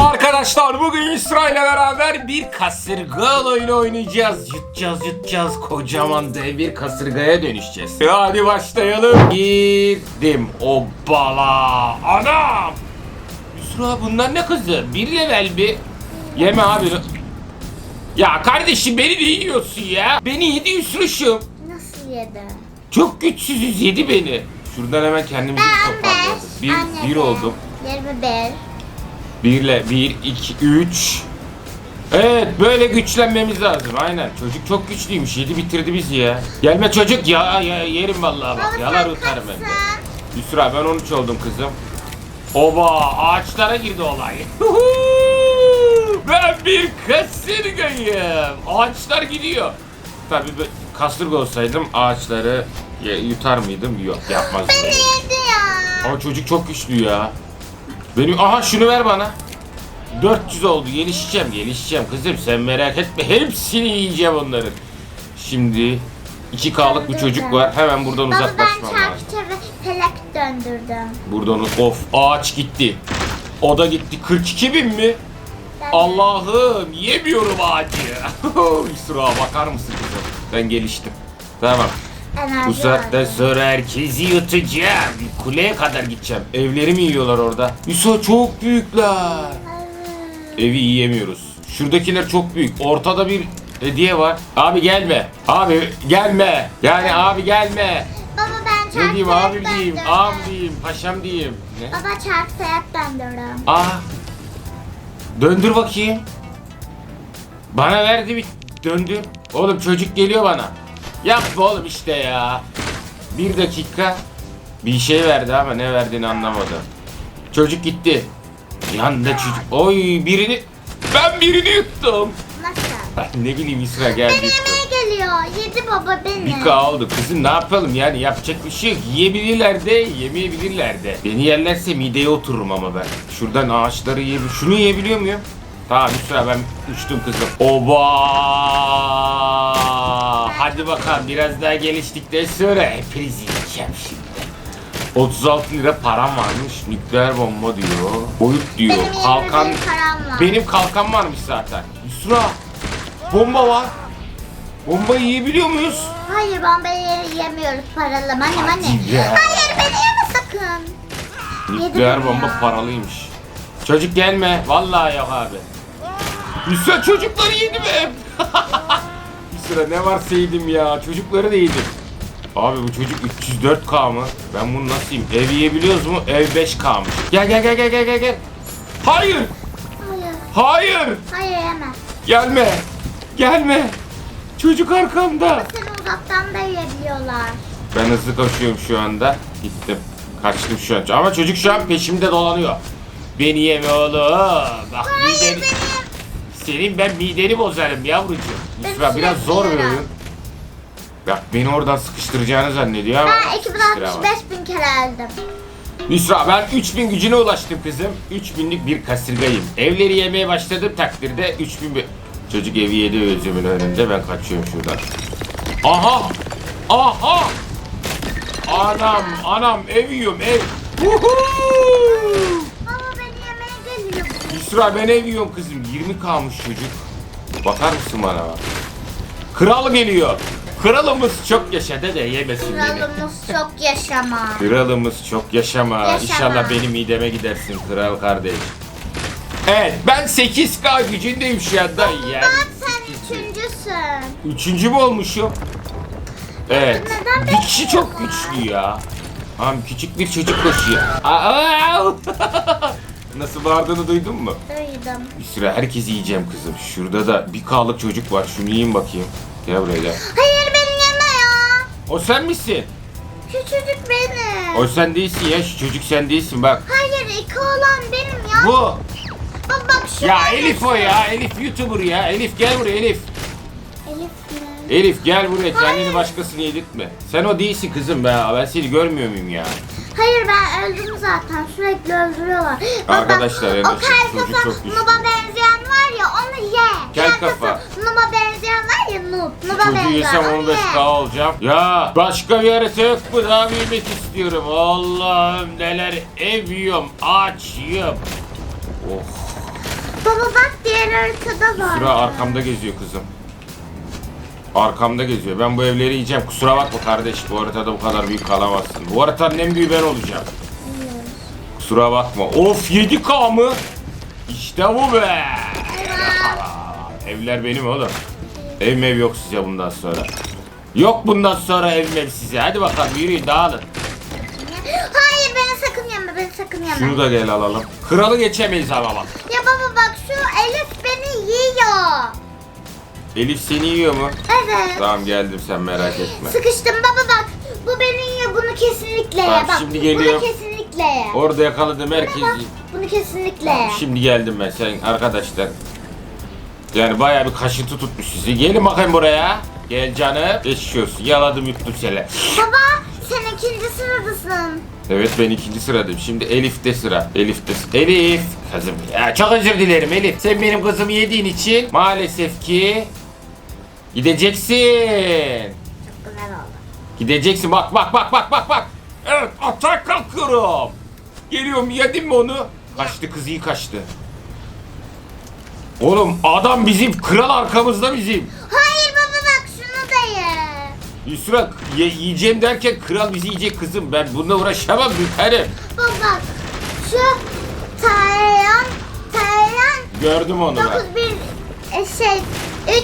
Arkadaşlar bugün İsrail'le beraber bir kasırga oyunu oynayacağız. Yutacağız yutacağız kocaman dev bir kasırgaya dönüşeceğiz. E hadi başlayalım. Girdim Obala. Anam. Yusra bunlar ne kızı? Bir level bir. Yeme abi. Ya kardeşim beni de yiyorsun ya. Beni yedi Yusruş'um. Nasıl yedi? Çok güçsüzüz yedi beni. Şuradan hemen kendimizi toparlayalım. Bir, bir oldum. 21. Birle bir, iki, üç. Evet böyle güçlenmemiz lazım aynen. Çocuk çok güçlüymüş yedi bitirdi bizi ya. Gelme çocuk ya, ya yerim vallahi bak yalar utarım hem de. Yusra ben 13 oldum kızım. Oba ağaçlara girdi olay. Ben bir kasırgayım. Ağaçlar gidiyor. Tabii ben kasırga olsaydım ağaçları yutar mıydım? Yok yapmazdım. Beni yedi ya. Ama çocuk çok güçlü ya. Benim aha şunu ver bana. 400 oldu. Gelişeceğim, gelişeceğim kızım. Sen merak etme. Hepsini yiyeceğim onların. Şimdi 2K'lık bir çocuk var. Hemen buradan Baba ben uzaklaşmam lazım. çarpıça ve felek döndürdüm. Buradan of ağaç gitti. O da gitti. 42 bin mi? Ben- Allah'ım yemiyorum ağacı. Sıra bakar mısın kızım? Ben geliştim. Tamam. Enerji Bu saatten sonra herkesi yutacağım. Kuleye kadar gideceğim. Evleri mi yiyorlar orada? Yusuf çok büyükler. Evi yiyemiyoruz. Şuradakiler çok büyük. Ortada bir hediye var. Abi gelme. Abi gelme. Yani abi gelme. Baba ben Ne diyeyim abi diyeyim. Abi diyeyim. Paşam diyeyim. Ne? Baba çarpıça döndürdüm. Aa. Döndür bakayım. Bana verdi bir döndür. Oğlum çocuk geliyor bana. Yapma oğlum işte ya. Bir dakika. Bir şey verdi ama ne verdiğini anlamadım. Çocuk gitti. Yanında çocuk. Oy birini. Ben birini yuttum. Nasıl? ne bileyim İsra geldi Beni yuttu. yemeye geliyor. Yedi baba beni. Bir K oldu. Kızım ne yapalım yani yapacak bir şey yok. Yiyebilirler de yemeyebilirler de. Beni yerlerse mideye otururum ama ben. Şuradan ağaçları yiyebiliyorum. Şunu yiyebiliyor muyum? Tamam Yusra ben uçtum kızım. Oba! Hadi bakalım biraz daha geliştikten sonra hepinizi yiyeceğim şimdi. 36 lira param varmış. Nükleer bomba diyor. Boyut diyor. Benim kalkan. param var. Benim kalkan varmış zaten. Yusra! Bomba var. Bomba yiyebiliyor muyuz? Hayır bombayı yemiyoruz paralı. Anne. ya. Hayır beni yeme sakın. Nükleer Yedim bomba ya. paralıymış. Çocuk gelme. Vallahi yok abi. Yusra çocukları yedim hep. Bir sıra ne varsa yedim ya. Çocukları da yedim. Abi bu çocuk 304K mı? Ben bunu nasıl yiyeyim? Ev yiyebiliyoruz mu? Ev 5K'mış. Gel gel gel gel gel gel gel. Hayır. Hayır. Hayır. Hayır yeme. Gelme. Gelme. Çocuk arkamda. Seni uzaktan da yiyebiliyorlar. Ben hızlı koşuyorum şu anda. Gittim. Kaçtım şu an. Ama çocuk şu an peşimde dolanıyor. Beni yeme oğlum. Bak Hayır mideni... beni Senin ben mideni bozarım yavrucuğum. Yusra biraz zor bir oyun. Bak beni oradan sıkıştıracağını zannediyor ama... Ben sıkıştıramaz. 2065 bin kere öldüm. Yusra ben 3000 gücüne ulaştım kızım. 3000'lik bir kasırgayım. Evleri yemeye başladığım takdirde 3000 bir... Çocuk evi yedi özümün önünde ben kaçıyorum şuradan. Aha! Aha! Anam anam ev yiyorum ev. Woohoo! Baba beni yemeye Yusra ben ev yiyorum kızım. 20 kalmış çocuk. Bakar mısın bana bak. Kral geliyor. Kralımız çok yaşa de de yemesin beni. Kralımız çok yaşama. Kralımız çok yaşama. Yaşama. İnşallah benim mideme gidersin kral kardeş. Evet ben 8K gücündeyim şu anda. Yani sen üçüncüsün. üçüncü mü olmuşum? Evet. Neden Bir kişi çok güçlü ya. Tamam küçük bir çocuk koşuyor. Aa! Nasıl bağırdığını duydun mu? Duydum. Bir süre herkes yiyeceğim kızım. Şurada da bir K'lık çocuk var. Şunu yiyin bakayım. Gel buraya gel. Hayır beni yeme ya. O sen misin? Küçücük benim. O sen değilsin ya. Şu çocuk sen değilsin bak. Hayır iki olan benim ya. Bu. Bak bak şu. Ya Elif o ya. Elif YouTuber ya. Elif gel buraya Elif. Elif mi? Elif gel buraya. Kendini Hayır. başkasını yedirtme. Sen o değilsin kızım be. Ben seni görmüyor muyum ya? Hayır ben öldüm zaten sürekli öldürüyorlar. Bak, Arkadaşlar, bak, o kel kafa çok güçlü. Nub'a benzeyen var ya onu ye. Kel kafa. Nub'a benzeyen var ya Nub. Nub'a Çocuğu benzeyen yesem onu 15k ye. olacağım. Ya başka bir yere yok mu? Daha istiyorum. Allah'ım neler ev yiyorum. Aç yiyorum. Oh. diğer haritada var. Sıra arkamda geziyor kızım. Arkamda geziyor. Ben bu evleri yiyeceğim. Kusura bakma kardeş. Bu haritada bu kadar büyük kalamazsın. Bu haritanın en büyüğü ben olacağım. Kusura bakma. Of 7K mı? İşte bu be. Evler benim oğlum. Ev mev yok size bundan sonra. Yok bundan sonra ev mev size. Hadi bakalım yürüyün dağılın. Hayır beni sakın yeme beni sakın yeme. Şunu da gel alalım. Kralı geçemeyiz ama bak Elif seni yiyor mu? Evet. Tamam geldim sen merak etme. Sıkıştım baba bak. Bu beni yiyor bunu kesinlikle ye. Tamam, Bak şimdi geliyorum. bunu kesinlikle ye. Orada yakaladım herkesi. Bak bunu kesinlikle ye. Şimdi geldim ben sen arkadaşlar. Yani bayağı bir kaşıntı tutmuş sizi. Gelin bakayım buraya. Gel canım. Geçmiş olsun. Yaladım yuttum seni. Baba sen ikinci sıradasın. Evet ben ikinci sıradayım. Şimdi Elif'te sıra. Elif'te sıra. Elif. Kızım ya çok özür dilerim Elif. Sen benim kızımı yediğin için maalesef ki gideceksin. Çok güzel oldu. Gideceksin. Bak bak bak bak bak bak. Evet atak kalkıyorum. Geliyorum yedim mi onu? Kaçtı kız iyi kaçtı. Oğlum adam bizim kral arkamızda bizim. Hayır baba bak şunu da ye. Yusra ye, yiyeceğim derken kral bizi yiyecek kızım. Ben bununla uğraşamam Gülterim. Baba bak şu Tayyan Tayyan Gördüm onu ben. 9 bir e, şey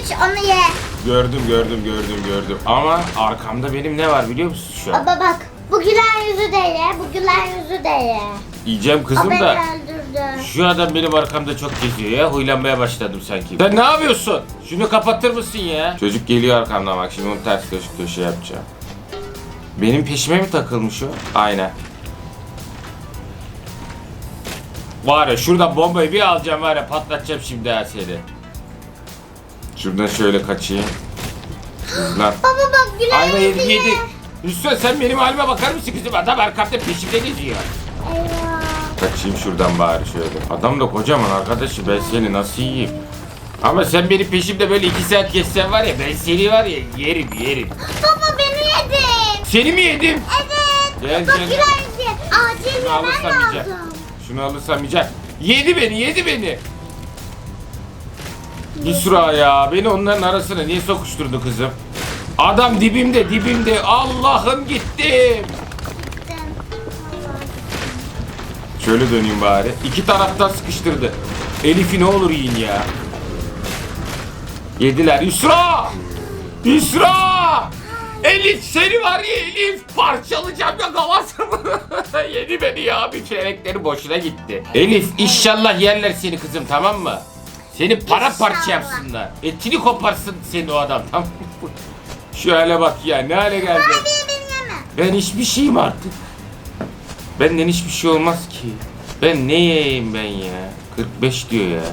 3 onu ye. Gördüm gördüm gördüm gördüm. Ama arkamda benim ne var biliyor musun şu an? Baba bak bu gülen yüzü de ye. Bu gülen yüzü de ye. Yiyeceğim O kızım beni da. öldürdü. Şu adam benim arkamda çok geziyor ya. Huylanmaya başladım sanki. Sen ne yapıyorsun? Şunu kapatır mısın ya? Çocuk geliyor arkamdan bak şimdi onu ters köşe, köşe yapacağım. Benim peşime mi takılmış o? Aynen. Var ya şuradan bombayı bir alacağım var ya patlatacağım şimdi ha seni. Şuradan şöyle kaçayım. Lan. Baba bak gülen Ayva yedi ye. yedi. Hüsnü sen benim halime bakar mısın kızım? Adam arkamda peşimde geziyor. Eyvah. Kaçayım şuradan bari şöyle. Adam da kocaman arkadaşı ben seni nasıl yiyeyim? Ama sen benim peşimde böyle iki saat geçsen var ya ben seni var ya yerim yerim. Baba beni yedin. Seni mi yedim? Evet. Gel, bak gel, gülen gel. yüzü ye. Acil Şunu yemen alırsam yiyeceğim. lazım. Şunu alırsam yiyeceğim. Yedi beni yedi beni. Yusra ya beni onların arasına niye sokuşturdu kızım? Adam dibimde dibimde Allah'ım gittim. Şöyle döneyim bari. İki taraftan sıkıştırdı. Elif'i ne olur yiyin ya. Yediler. Yusra! Yusra! Elif seni var ya Elif parçalayacağım ya kafasını. Yedi beni ya. Bütün emekleri boşuna gitti. Elif inşallah yerler seni kızım tamam mı? Seni para parça yapsınlar. Etini koparsın seni o adam tamam mı? Şu hale bak ya ne hale geldi. Ben hiçbir şeyim artık. Benden hiçbir şey olmaz ki. Ben ne yiyeyim ben ya? 45 diyor ya.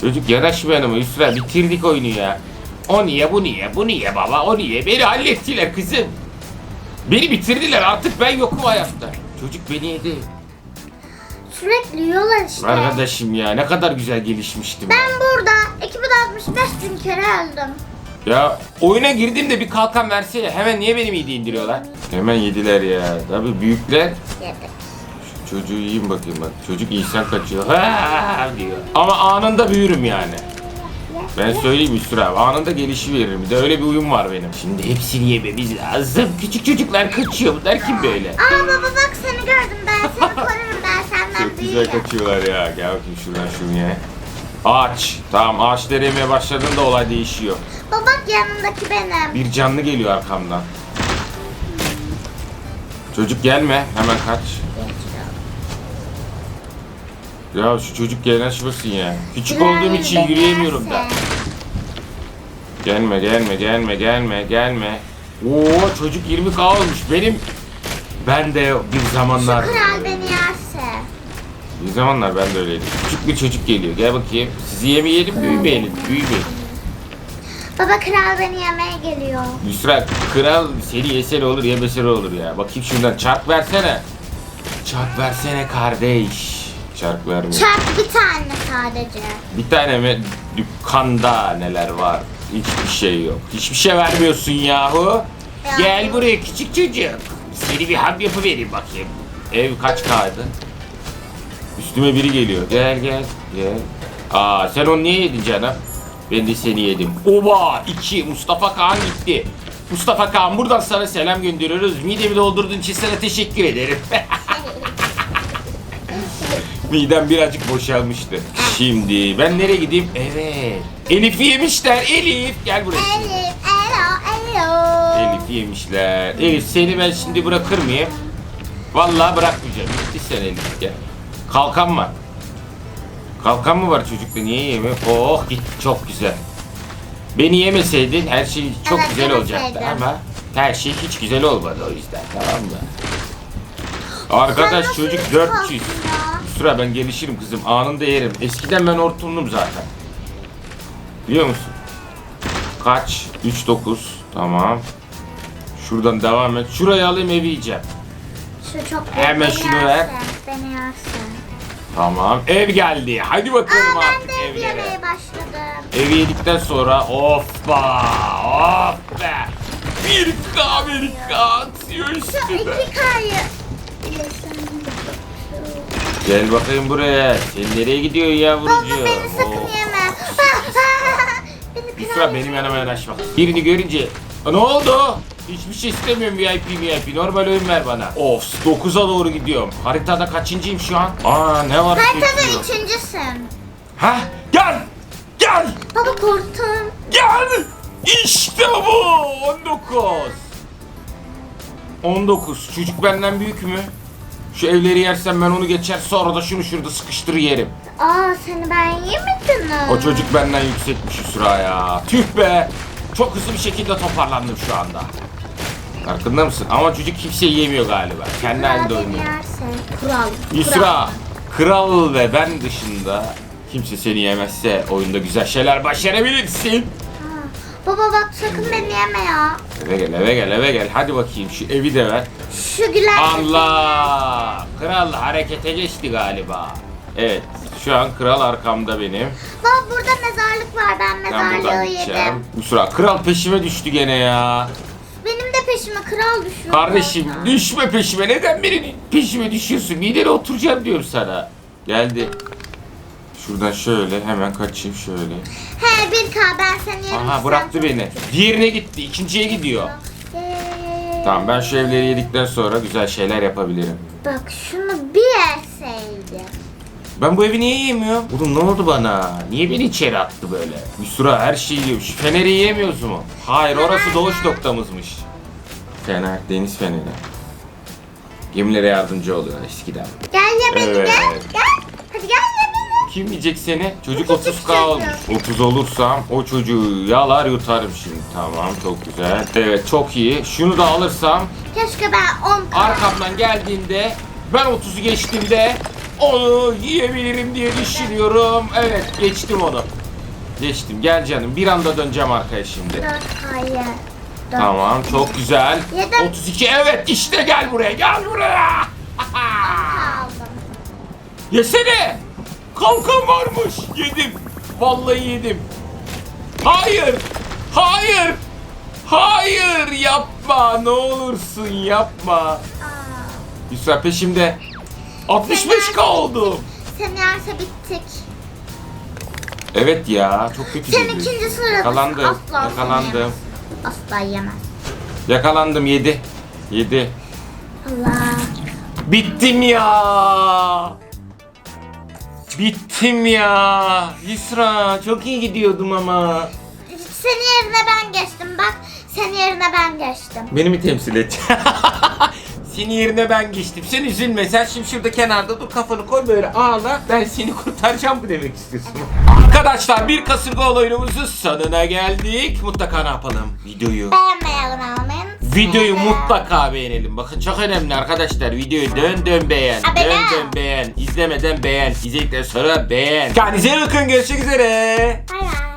Çocuk yanaşmıyor ama Yusra bitirdik oyunu ya. O niye bu niye bu niye baba o niye beni hallettiler kızım. Beni bitirdiler artık ben yokum hayatta. Çocuk beni yedi. Sürekli yiyorlar işte. Arkadaşım ya ne kadar güzel gelişmiştim. Ben burada 2065 bin kere öldüm. Ya oyuna girdiğimde bir kalkan versene. Hemen niye benim yedi indiriyorlar? Hemen yediler ya. Tabii büyükler Yedik. Çocuğu yiyeyim bakayım bak. Çocuk insan kaçıyor. Ha diyor. Ama anında büyürüm yani. Ben söyleyeyim Üstür abi. Anında gelişi veririm. Bir de öyle bir uyum var benim. Şimdi hepsini yememiz lazım. Küçük çocuklar kaçıyor. Bunlar kim böyle? Aa baba bak seni gördüm ben seni korurum Çok güzel kaçıyorlar ya. Gel bakayım şuradan şunu ye. Ağaç. Tamam ağaçları yemeye başladığında olay değişiyor. Baba bak yanımdaki benim. Bir canlı geliyor arkamdan. Çocuk gelme. Hemen kaç. Ya şu çocuk yanaşmasın ya. Küçük olduğum için Beni yürüyemiyorum da. Gelme gelme gelme gelme gelme. Oo çocuk 20k olmuş. Benim ben de bir zamanlar Kral beni yerse. Bir zamanlar ben de öyleydim. Küçük bir çocuk geliyor. Gel bakayım. Sizi yemeyelim büyümeyelim. Büyümeyin. Baba kral beni yemeye geliyor. Yusra kral seni yesene olur yemesene olur ya. Bakayım şundan çark versene. Çark versene kardeş. Çark vermiyor. Çarp bir tane sadece. Bir tane mi dükkanda neler var? Hiçbir şey yok. Hiçbir şey vermiyorsun yahu. Ya. Gel buraya küçük çocuk. Seni bir ham yapıvereyim bakayım. Ev kaç kaydı? Üstüme biri geliyor. Gel gel gel. Aa sen onu niye yedin canım? Ben de seni yedim. Oba 2 Mustafa Kaan gitti. Mustafa Kaan buradan sana selam gönderiyoruz. Midemi doldurduğun için sana teşekkür ederim. Midem birazcık boşalmıştı. Şimdi ben nereye gideyim? Evet. Elif'i yemişler. Elif gel buraya. Elif, elo, elo. Elif'i yemişler. Elif seni ben şimdi bırakır mıyım? Vallahi bırakmayacağım. Gitti sen Elif gel. Kalkan var. Kalkan mı var çocukta niye yemiyor? Oh git çok güzel. Beni yemeseydin her şey çok Evet, güzel olacaktı yemeseydim. ama her şey hiç güzel olmadı o yüzden tamam mı? Arkadaş Sen çocuk nasıl 400. kalktın ya? Sıra ben gelişirim kızım anında yerim. Eskiden ben hortumdum zaten. Biliyor musun? Kaç? 3 9. Tamam. Şuradan devam et. Şurayı alayım evi yiyeceğim. Şu çok Hemen beni şunu yersin, ver. Beni yersin. Tamam. Ev geldi. Hadi bakalım Aa ben artık de ev evlere. yemeye başladım. Evi yedikten sonra of ba of be. Bir Amerika atıyor Şu üstüme. iki kayı. Gel bakayım buraya. Sen nereye gidiyorsun yavrucuğum? Baba beni sakın Of. yeme. beni sıra benim yanıma yanaşma. Birini görünce ne oldu? Hiçbir şey istemiyorum VIP VIP. Normal oyun ver bana. Of 9'a doğru gidiyorum. Haritada kaçıncıyım şu an? Aa ne var? Haritada bekliyor? üçüncüsün. Hah gel. Gel. Baba korktum. Gel. İşte bu. 19. 19. Çocuk benden büyük mü? Şu evleri yersem ben onu geçer sonra da şunu şurada sıkıştır yerim. Aa seni ben yemedim mi? O çocuk benden yüksekmiş Yusra ya. Tüh be. Çok hızlı bir şekilde toparlandım şu anda. Farkında mısın? Ama çocuk kimseyi yemiyor galiba. Kendi halinde oynuyor. Kural. Yusra, kral ve ben dışında kimse seni yemezse oyunda güzel şeyler başarabilirsin. Baba bak sakın beni yeme ya. Eve gel, eve gel, eve gel. Hadi bakayım şu evi de ver. Şu gülen Allah! Kral harekete geçti galiba. Evet, şu an kral arkamda benim. Baba burada mezarlık var. Ben Ben buradan mezarlığı gideceğim. yedim. Yusra, kral peşime düştü gene ya. Peşime kral düşüyor. Kardeşim zaten. düşme peşime. Neden benim peşime düşüyorsun? Midene oturacağım diyorum sana. Geldi. Şuradan şöyle hemen kaçayım şöyle. He bir K ben seni yerim. Aha bıraktı beni. Diğerine gitti. ikinciye gidiyor. Ee, Tamam ben şu evleri yedikten sonra güzel şeyler yapabilirim. Bak şunu bir yerseydim. Ben bu evi niye yiyemiyorum? Oğlum ne oldu bana? Niye beni içeri attı böyle? Müsra her şeyi yiyor. Şu feneri yiyemiyoruz mu? Hayır orası doğuş noktamızmış. Fener, deniz feneri. Gemilere yardımcı oluyor eskiden. Gel ye beni Evet. gel. Gel. Hadi gel ye beni. Kim yiyecek seni? Çocuk Küçük 30k çocuk. olmuş. 30 olursam o çocuğu yalar yutarım şimdi. Tamam çok güzel. Evet çok iyi. Şunu da alırsam Keşke ben 10 K. arkamdan geldiğinde ben 30'u geçtiğimde onu yiyebilirim diye düşünüyorum. Evet geçtim onu. Geçtim. Gel canım. Bir anda döneceğim arkaya şimdi. 4 K'yı. Tamam çok güzel. Yedim. 32 evet işte gel buraya gel buraya. Aldım. Yesene. Kalkan varmış. Yedim. Vallahi yedim. Hayır. Hayır. Hayır yapma ne olursun yapma. Yusra peşimde. 65k oldum. Seni yerse bittik. Evet ya çok kötü Sen ikinci sıradasın. Yakalandım. Asla Yakalandım. Asla yemez. Yakalandım 7. 7. Allah. Bittim ya. Bittim ya. Yusra çok iyi gidiyordum ama. Senin yerine ben geçtim. Bak senin yerine ben geçtim. Beni mi temsil et? Senin yerine ben geçtim. Sen üzülme. Sen şimdi şurada kenarda dur kafanı koy böyle ağla. Ben seni kurtaracağım mı demek istiyorsun? Arkadaşlar bir kasırga oyunumuzun sonuna geldik. Mutlaka ne yapalım? Videoyu. Beğenmeyi. Videoyu mutlaka beğenelim. Bakın çok önemli arkadaşlar. Videoyu dön dön beğen. Abone Dön dön beğen. İzlemeden beğen. İzledikten sonra beğen. Kendinize iyi bakın. Görüşmek üzere. Bay bay.